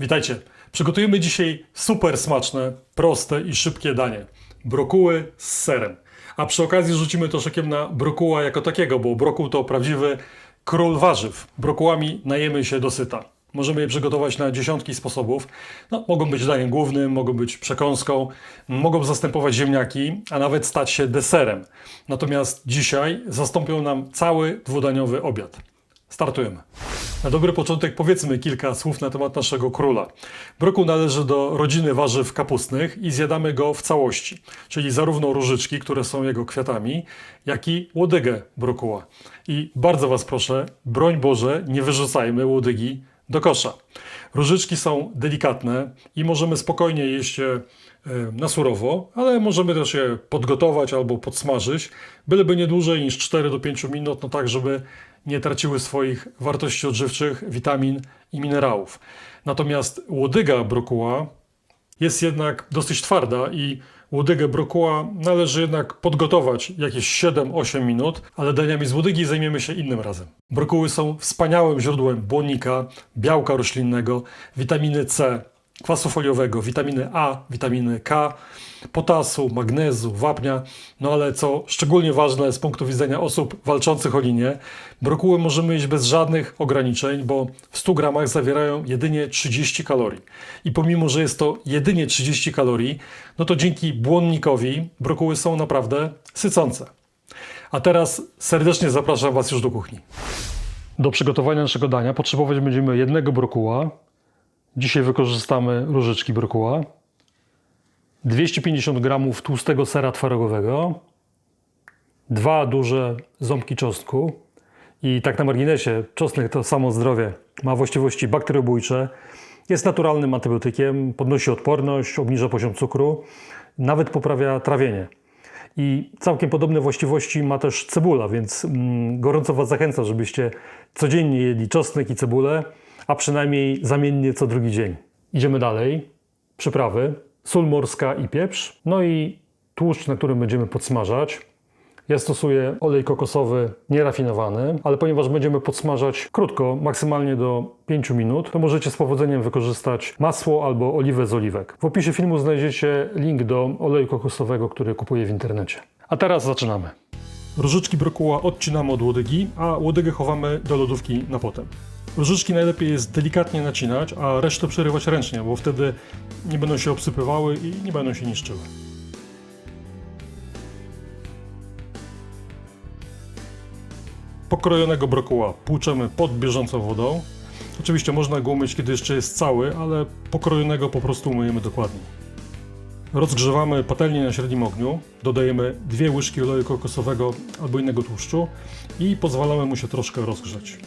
Witajcie. Przygotujemy dzisiaj super smaczne, proste i szybkie danie. Brokuły z serem. A przy okazji rzucimy też okiem na brokuła jako takiego, bo brokuł to prawdziwy król warzyw. Brokułami najemy się dosyta. Możemy je przygotować na dziesiątki sposobów. No, mogą być daniem głównym, mogą być przekąską, mogą zastępować ziemniaki, a nawet stać się deserem. Natomiast dzisiaj zastąpią nam cały dwudaniowy obiad. Startujemy. Na dobry początek powiedzmy kilka słów na temat naszego króla. Brokuł należy do rodziny warzyw kapustnych i zjadamy go w całości, czyli zarówno różyczki, które są jego kwiatami, jak i łodygę brokuła. I bardzo Was proszę, broń Boże, nie wyrzucajmy łodygi do kosza. Różyczki są delikatne i możemy spokojnie jeść je e, na surowo, ale możemy też je podgotować albo podsmażyć, byleby nie dłużej niż 4 do 5 minut, no tak, żeby nie traciły swoich wartości odżywczych, witamin i minerałów. Natomiast łodyga brokuła jest jednak dosyć twarda i łodygę brokuła należy jednak podgotować jakieś 7-8 minut, ale daniami z łodygi zajmiemy się innym razem. Brokuły są wspaniałym źródłem błonnika, białka roślinnego, witaminy C, kwasu foliowego, witaminy A, witaminy K, potasu, magnezu, wapnia. No ale co szczególnie ważne z punktu widzenia osób walczących o linię, brokuły możemy jeść bez żadnych ograniczeń, bo w 100 gramach zawierają jedynie 30 kalorii. I pomimo, że jest to jedynie 30 kalorii, no to dzięki błonnikowi brokuły są naprawdę sycące. A teraz serdecznie zapraszam Was już do kuchni. Do przygotowania naszego dania potrzebować będziemy jednego brokuła. Dzisiaj wykorzystamy różyczki brokuła. 250 gramów tłustego sera twarógowego, dwa duże ząbki czosnku. I tak na marginesie, czosnek to samo zdrowie, ma właściwości bakteriobójcze, jest naturalnym antybiotykiem, podnosi odporność, obniża poziom cukru, nawet poprawia trawienie. I całkiem podobne właściwości ma też cebula, więc mm, gorąco Was zachęcam, żebyście codziennie jedli czosnek i cebulę, a przynajmniej zamiennie co drugi dzień. Idziemy dalej. Przyprawy, sól morska i pieprz, no i tłuszcz, na którym będziemy podsmażać. Ja stosuję olej kokosowy nierafinowany, ale ponieważ będziemy podsmażać krótko, maksymalnie do 5 minut, to możecie z powodzeniem wykorzystać masło albo oliwę z oliwek. W opisie filmu znajdziecie link do oleju kokosowego, który kupuję w internecie. A teraz zaczynamy. Różyczki brokuła odcinamy od łodygi, a łodygę chowamy do lodówki na potem. Różyczki najlepiej jest delikatnie nacinać, a resztę przerywać ręcznie, bo wtedy nie będą się obsypywały i nie będą się niszczyły. Pokrojonego brokuła płuczemy pod bieżącą wodą. Oczywiście można go umyć, kiedy jeszcze jest cały, ale pokrojonego po prostu umyjemy dokładnie. Rozgrzewamy patelnię na średnim ogniu, dodajemy dwie łyżki oleju kokosowego albo innego tłuszczu i pozwalamy mu się troszkę rozgrzać.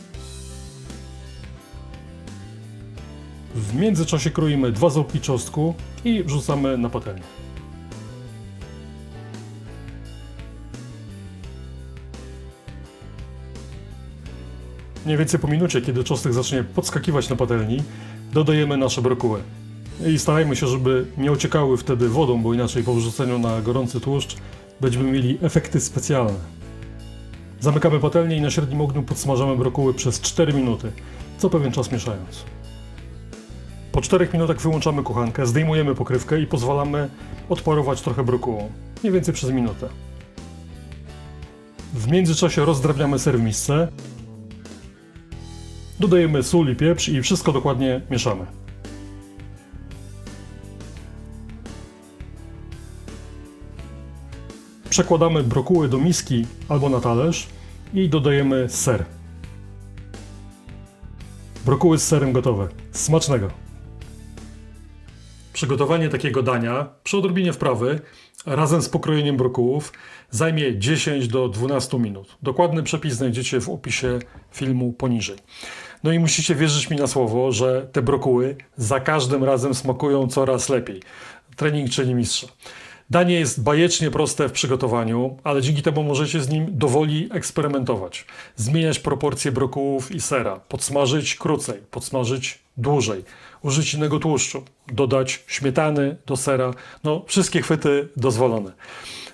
W międzyczasie kroimy dwa ząbki czosnku i wrzucamy na patelnię. Mniej więcej po minucie, kiedy czosnek zacznie podskakiwać na patelni, dodajemy nasze brokuły. I starajmy się, żeby nie ociekały wtedy wodą, bo inaczej po wrzuceniu na gorący tłuszcz będziemy mieli efekty specjalne. Zamykamy patelnię i na średnim ogniu podsmażamy brokuły przez 4 minuty, co pewien czas mieszając. Po 4 minutach wyłączamy kuchankę, zdejmujemy pokrywkę i pozwalamy odparować trochę brokułu, mniej więcej przez minutę. W międzyczasie rozdrabniamy ser w misce, dodajemy sól i pieprz i wszystko dokładnie mieszamy. Przekładamy brokuły do miski albo na talerz i dodajemy ser. Brokuły z serem gotowe. Smacznego! Przygotowanie takiego dania przy odrobinie wprawy razem z pokrojeniem brokułów zajmie 10 do 12 minut. Dokładny przepis znajdziecie w opisie filmu poniżej. No i musicie wierzyć mi na słowo, że te brokuły za każdym razem smakują coraz lepiej. Trening czyni mistrza. Danie jest bajecznie proste w przygotowaniu, ale dzięki temu możecie z nim dowoli eksperymentować. Zmieniać proporcje brokułów i sera, podsmażyć krócej, podsmażyć dłużej, użyć innego tłuszczu, dodać śmietany do sera. No, wszystkie chwyty dozwolone.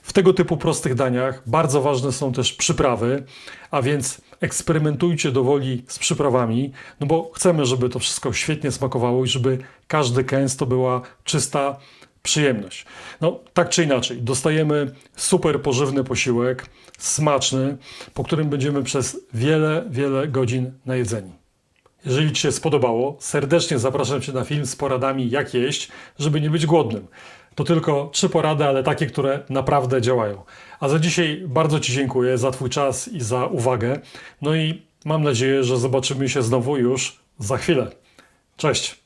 W tego typu prostych daniach bardzo ważne są też przyprawy, a więc eksperymentujcie do woli z przyprawami, no bo chcemy, żeby to wszystko świetnie smakowało i żeby każdy kęs to była czysta przyjemność. No, tak czy inaczej, dostajemy super pożywny posiłek, smaczny, po którym będziemy przez wiele, wiele godzin najedzeni. Jeżeli Ci się spodobało, serdecznie zapraszam Cię na film z poradami, jak jeść, żeby nie być głodnym. To tylko trzy porady, ale takie, które naprawdę działają. A za dzisiaj bardzo Ci dziękuję za Twój czas i za uwagę. No i mam nadzieję, że zobaczymy się znowu już za chwilę. Cześć!